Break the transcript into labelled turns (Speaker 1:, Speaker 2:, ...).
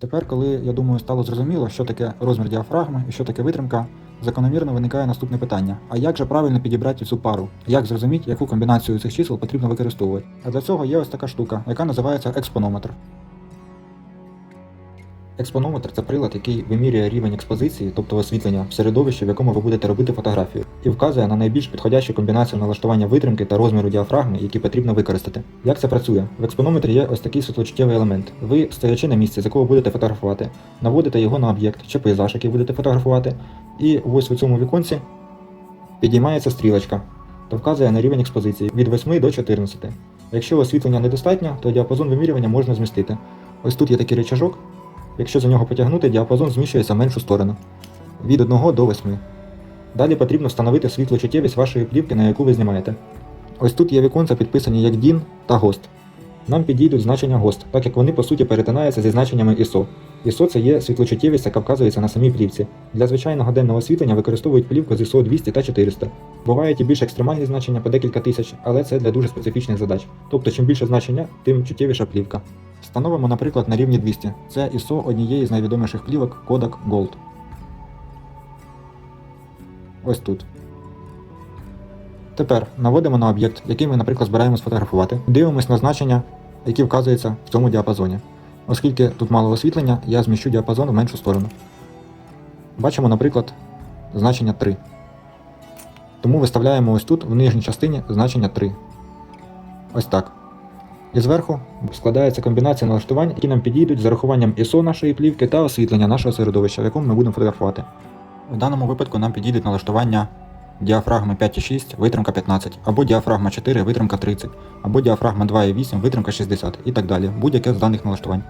Speaker 1: Тепер, коли я думаю, стало зрозуміло, що таке розмір діафрагми і що таке витримка, закономірно виникає наступне питання: а як же правильно підібрати цю пару? Як зрозуміти, яку комбінацію цих чисел потрібно використовувати? А для цього є ось така штука, яка називається експонометр. Експонометр це прилад, який вимірює рівень експозиції, тобто освітлення в середовищі, в якому ви будете робити фотографію, і вказує на найбільш підходящу комбінацію налаштування витримки та розміру діафрагми, які потрібно використати. Як це працює? В експонометрі є ось такий світлочуттєвий елемент. Ви, стоячи на місці, з якого будете фотографувати, наводите його на об'єкт чи пейзаж, який будете фотографувати, і ось у цьому віконці підіймається стрілочка та вказує на рівень експозиції від 8 до 14. Якщо освітлення недостатньо, то діапазон вимірювання можна змістити. Ось тут є такий рычажок. Якщо за нього потягнути, діапазон зміщується в меншу сторону від 1 до 8. Далі потрібно встановити світлочуттєвість вашої плівки, на яку ви знімаєте. Ось тут є віконця, підписані як DIN та GOST. Нам підійдуть значення GOST, так як вони по суті перетинаються зі значеннями ISO. ISO це є світлочуттєвість, яка вказується на самій плівці. Для звичайного денного освітлення використовують плівку з ISO 200 та 400. Бувають і більш екстремальні значення по декілька тисяч, але це для дуже специфічних задач. Тобто, чим більше значення, тим чуттєвіша плівка. Встановимо, наприклад, на рівні 200. Це ISO однієї з найвідоміших плівок Kodak Gold. Ось тут. Тепер наводимо на об'єкт, який ми, наприклад, збираємо сфотографувати. Дивимось на значення, які вказуються в цьому діапазоні. Оскільки тут мало освітлення, я зміщу діапазон в меншу сторону. Бачимо, наприклад, значення 3. Тому виставляємо ось тут в нижній частині значення 3. Ось так. І зверху складається комбінація налаштувань, які нам підійдуть з зарахуванням ISO нашої плівки та освітлення нашого середовища, в якому ми будемо фотографувати. В даному випадку нам підійдуть налаштування діафрагми 5,6, витримка 15, або діафрагма 4, витримка 30, або діафрагма 2,8, витримка 60 і так далі, будь-яке з даних налаштувань.